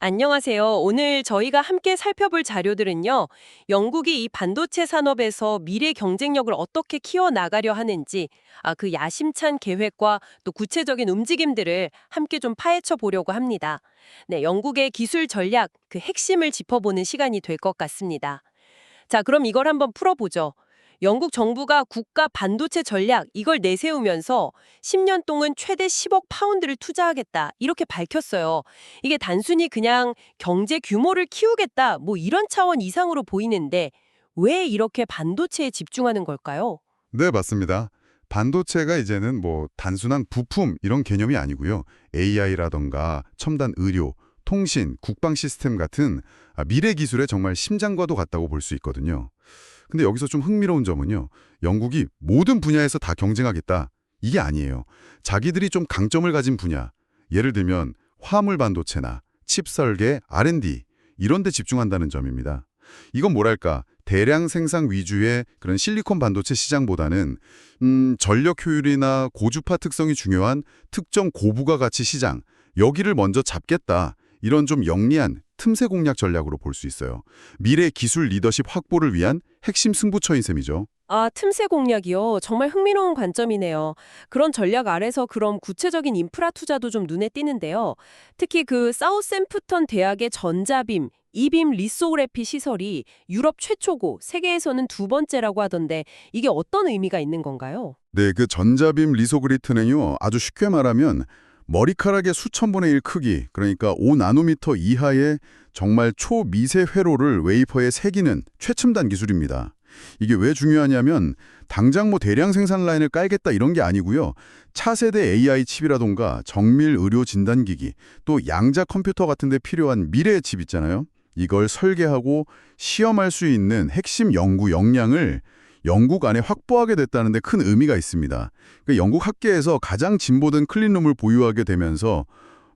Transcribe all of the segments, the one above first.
안녕하세요. 오늘 저희가 함께 살펴볼 자료들은요. 영국이 이 반도체 산업에서 미래 경쟁력을 어떻게 키워나가려 하는지, 아, 그 야심찬 계획과 또 구체적인 움직임들을 함께 좀 파헤쳐 보려고 합니다. 네, 영국의 기술 전략, 그 핵심을 짚어보는 시간이 될 것 같습니다. 자, 그럼 이걸 한번 풀어보죠. 영국 정부가 국가 반도체 전략 이걸 내세우면서 10년 동안 최대 10억 파운드를 투자하겠다 이렇게 밝혔어요. 이게 단순히 그냥 경제 규모를 키우겠다 뭐 이런 차원 이상으로 보이는데 왜 이렇게 반도체에 집중하는 걸까요? 네, 맞습니다. 반도체가 이제는 뭐 단순한 부품 이런 개념이 아니고요. AI라던가 첨단 의료, 통신, 국방 시스템 같은 아, 미래 기술의 정말 심장과도 같다고 볼 수 있거든요. 근데 여기서 좀 흥미로운 점은요. 영국이 모든 분야에서 다 경쟁하겠다. 이게 아니에요. 자기들이 좀 강점을 가진 분야. 예를 들면 화물 반도체나 칩 설계, R&D 이런 데 집중한다는 점입니다. 이건 뭐랄까 대량 생산 위주의 그런 실리콘 반도체 시장보다는 음, 전력 효율이나 고주파 특성이 중요한 특정 고부가 가치 시장 여기를 먼저 잡겠다. 이런 좀 영리한 틈새 공략 전략으로 볼 수 있어요. 미래 기술 리더십 확보를 위한 핵심 승부처인 셈이죠. 아, 틈새 공략이요. 정말 흥미로운 관점이네요. 그런 전략 아래서 그럼 구체적인 인프라 투자도 좀 눈에 띄는데요. 특히 그 사우샘프턴 대학의 전자빔, 이빔 리소그래피 시설이 유럽 최초고 세계에서는 두 번째라고 하던데 이게 어떤 의미가 있는 건가요? 네, 그 전자빔 리소그리트는요. 아주 쉽게 말하면 머리카락의 수천 분의 일 크기, 그러니까 5나노미터 이하의 정말 초미세 회로를 웨이퍼에 새기는 최첨단 기술입니다. 이게 왜 중요하냐면 당장 뭐 대량 생산 라인을 깔겠다 이런 게 아니고요. 차세대 AI 칩이라던가 정밀 의료 진단기기, 또 양자 컴퓨터 같은 데 필요한 미래의 칩 있잖아요. 이걸 설계하고 시험할 수 있는 핵심 연구 역량을 영국 안에 확보하게 됐다는 데 큰 의미가 있습니다. 그 영국 학계에서 가장 진보된 클린룸을 보유하게 되면서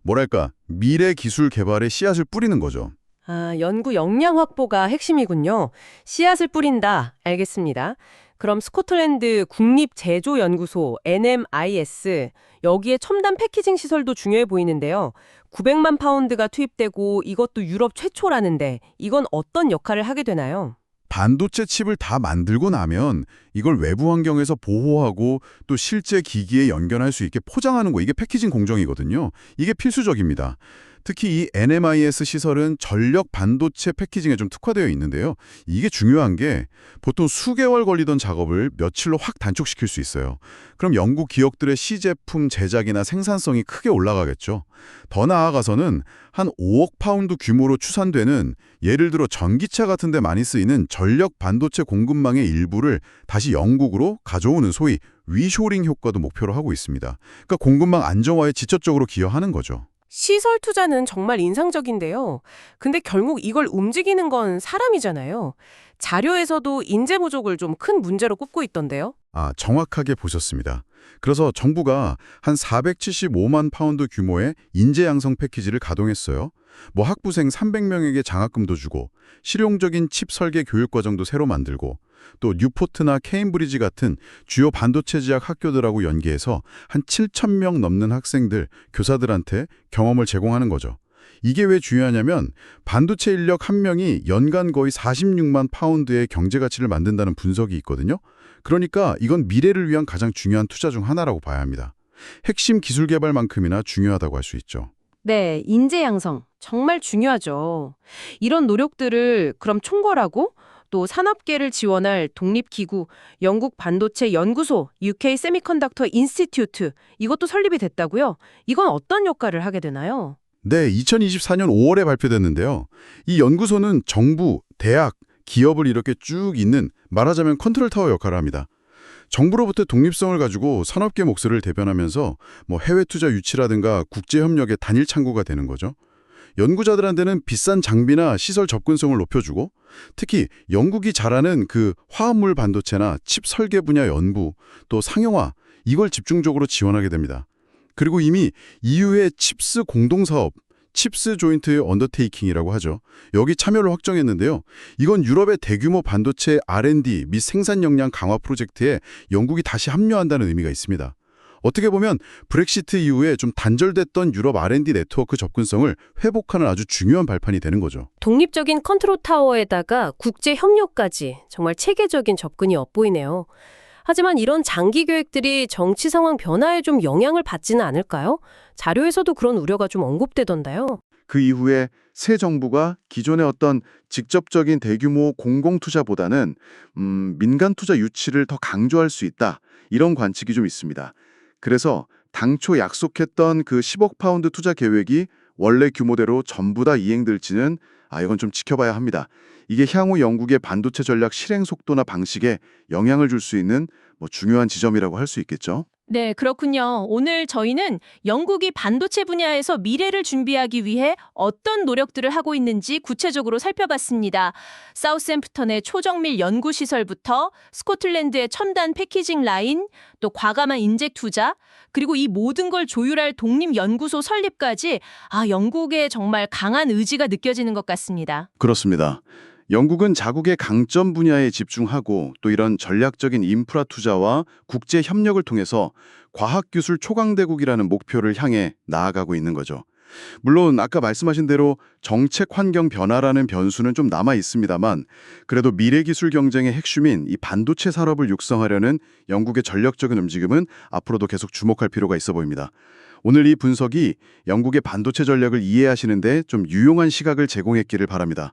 뭐랄까 미래 기술 개발의 씨앗을 뿌리는 거죠. 아, 연구 역량 확보가 핵심이군요. 씨앗을 뿌린다. 알겠습니다. 그럼 스코틀랜드 국립제조연구소 NMIS 여기에 첨단 패키징 시설도 중요해 보이는데요. 900만 파운드가 투입되고 이것도 유럽 최초라는데 이건 어떤 역할을 하게 되나요? 반도체 칩을 다 만들고 나면 이걸 외부 환경에서 보호하고 또 실제 기기에 연결할 수 있게 포장하는 거 이게 패키징 공정이거든요. 이게 필수적입니다. 특히 이 NMIS 시설은 전력 반도체 패키징에 좀 특화되어 있는데요. 이게 중요한 게 보통 수개월 걸리던 작업을 며칠로 확 단축시킬 수 있어요. 그럼 영국 기업들의 시제품 제작이나 생산성이 크게 올라가겠죠. 더 나아가서는 한 5억 파운드 규모로 추산되는 예를 들어 전기차 같은 데 많이 쓰이는 전력 반도체 공급망의 일부를 다시 영국으로 가져오는 소위 위쇼링 효과도 목표로 하고 있습니다. 그러니까 공급망 안정화에 직접적으로 기여하는 거죠. 시설 투자는 정말 인상적인데요. 근데 결국 이걸 움직이는 건 사람이잖아요. 자료에서도 인재 부족을 좀 큰 문제로 꼽고 있던데요. 아, 정확하게 보셨습니다. 그래서 정부가 한 475만 파운드 규모의 인재 양성 패키지를 가동했어요. 뭐 학부생 300명에게 장학금도 주고 실용적인 칩 설계 교육 과정도 새로 만들고 또 뉴포트나 케임브리지 같은 주요 반도체 지학 학교들하고 연계해서 한 7천 명 넘는 학생들, 교사들한테 경험을 제공하는 거죠. 이게 왜 중요하냐면 반도체 인력 한 명이 연간 거의 46만 파운드의 경제 가치를 만든다는 분석이 있거든요. 그러니까 이건 미래를 위한 가장 중요한 투자 중 하나라고 봐야 합니다. 핵심 기술 개발만큼이나 중요하다고 할 수 있죠. 네, 인재 양성 정말 중요하죠. 이런 노력들을 그럼 총괄하고 또 산업계를 지원할 독립기구 영국 반도체 연구소 UK 세미컨덕터 인스티튜트 이것도 설립이 됐다고요? 이건 어떤 역할을 하게 되나요? 네, 2024년 5월에 발표됐는데요. 이 연구소는 정부, 대학, 기업을 이렇게 쭉 잇는 말하자면 컨트롤 타워 역할을 합니다. 정부로부터 독립성을 가지고 산업계 목소리를 대변하면서 뭐 해외 투자 유치라든가 국제 협력의 단일 창구가 되는 거죠. 연구자들한테는 비싼 장비나 시설 접근성을 높여주고 특히 영국이 잘하는 그 화합물 반도체나 칩 설계 분야 연구 또 상용화 이걸 집중적으로 지원하게 됩니다. 그리고 이미 EU의 칩스 공동사업 칩스 조인트 언더테이킹이라고 하죠. 여기 참여를 확정했는데요. 이건 유럽의 대규모 반도체 R&D 및 생산 역량 강화 프로젝트에 영국이 다시 합류한다는 의미가 있습니다. 어떻게 보면 브렉시트 이후에 좀 단절됐던 유럽 R&D 네트워크 접근성을 회복하는 아주 중요한 발판이 되는 거죠. 독립적인 컨트롤 타워에다가 국제 협력까지 정말 체계적인 접근이 엿보이네요. 하지만 이런 장기 계획들이 정치 상황 변화에 좀 영향을 받지는 않을까요? 자료에서도 그런 우려가 좀 언급되던데요. 그 이후에 새 정부가 기존의 어떤 직접적인 대규모 공공 투자보다는 음, 민간 투자 유치를 더 강조할 수 있다. 이런 관측이 좀 있습니다. 그래서 당초 약속했던 그 10억 파운드 투자 계획이 원래 규모대로 전부 다 이행될지는 아 이건 좀 지켜봐야 합니다. 이게 향후 영국의 반도체 전략 실행 속도나 방식에 영향을 줄 수 있는 뭐 중요한 지점이라고 할 수 있겠죠. 네, 그렇군요. 오늘 저희는 영국이 반도체 분야에서 미래를 준비하기 위해 어떤 노력들을 하고 있는지 구체적으로 살펴봤습니다. 사우스앰프턴의 초정밀 연구 시설부터 스코틀랜드의 첨단 패키징 라인, 또 과감한 인젝 투자, 그리고 이 모든 걸 조율할 독립 연구소 설립까지 아, 영국의 정말 강한 의지가 느껴지는 것 같습니다. 그렇습니다. 영국은 자국의 강점 분야에 집중하고 또 이런 전략적인 인프라 투자와 국제 협력을 통해서 과학기술 초강대국이라는 목표를 향해 나아가고 있는 거죠. 물론 아까 말씀하신 대로 정책 환경 변화라는 변수는 좀 남아 있습니다만 그래도 미래 기술 경쟁의 핵심인 이 반도체 산업을 육성하려는 영국의 전략적인 움직임은 앞으로도 계속 주목할 필요가 있어 보입니다. 오늘 이 분석이 영국의 반도체 전략을 이해하시는데 좀 유용한 시각을 제공했기를 바랍니다.